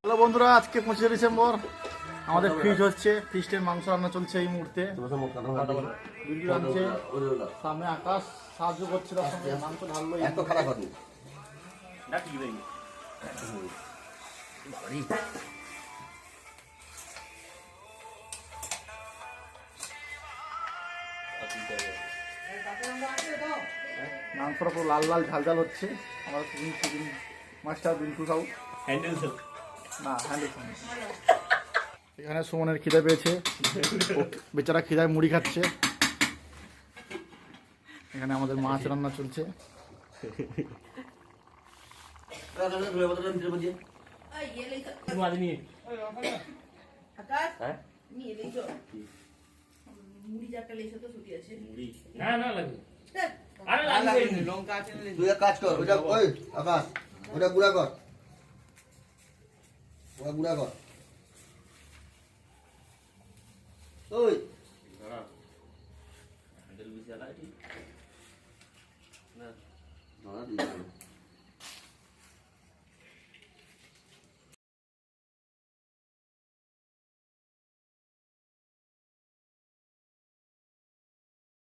Hello বন্ধুরা আজকে পঁচিশে ডিসেম্বর। আমাদের ফ্রিজ হচ্ছে ফ্রিজের মাংস রান্না চলছে এই মুহূর্তে। সামনে আকাশ সাহায্য করছে তার সঙ্গে। মাংস ঢাললো এত খারাপ হয়নি মাংসটা পুরো লাল লাল ঝাল ঝাল হচ্ছে আমার চিকেন চিকেন মাস্টার বিল্টু খাও না হ্যান্ডেল এখানে সুমনের খিদে পেয়েছে বেচারা খিদায় মুড়ি খাচ্ছে এখানে আমাদের মাছ রান্না চলছে আকাশ নিয়ে মুড়ি চারটা লেসে তো ছুটি আছে। তুই এক কাজ কর ওটা ওই আকাশ ওটা গুড়া কর। ওটা গুড়া কর। ওই। ধরা দিয়ে দিল।